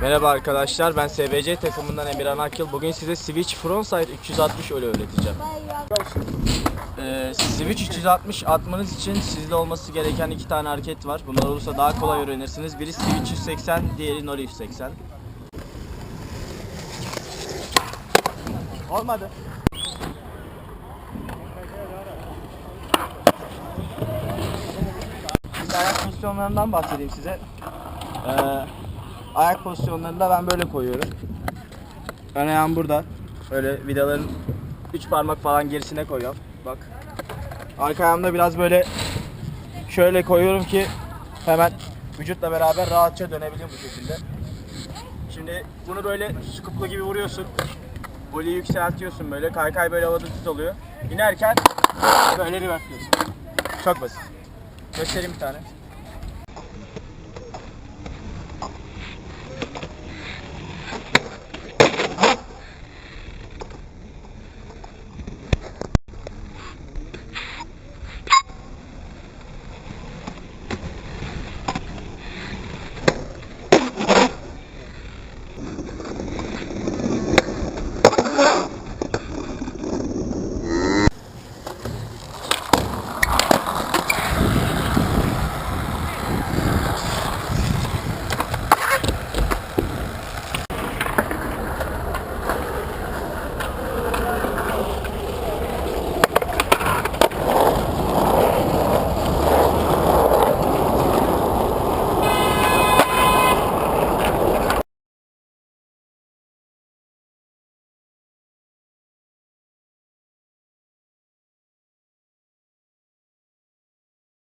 Merhaba arkadaşlar ben SBC takımından Emirhan Akyıl. Bugün size Switch Frontside 360 öyle öğreteceğim. Ee, Switch 360 atmanız için sizde olması gereken iki tane hareket var. Bunlar olursa daha kolay öğrenirsiniz. Biri Switch 180, diğeri Nollie 180. Olmadı. Şimdi ayak pozisyonlarından bahsedeyim size. Ee, ayak pozisyonlarında ben böyle koyuyorum. Ön ayağım burada. Böyle vidaların 3 parmak falan gerisine koyuyorum. Bak. Arka ayağımda biraz böyle şöyle koyuyorum ki hemen vücutla beraber rahatça dönebiliyor bu şekilde. Şimdi bunu böyle scoopla gibi vuruyorsun. Voleyi yükseltiyorsun böyle. Kaykay böyle havada tut oluyor. İnerken böyle reverse Çok basit. Göstereyim bir tane.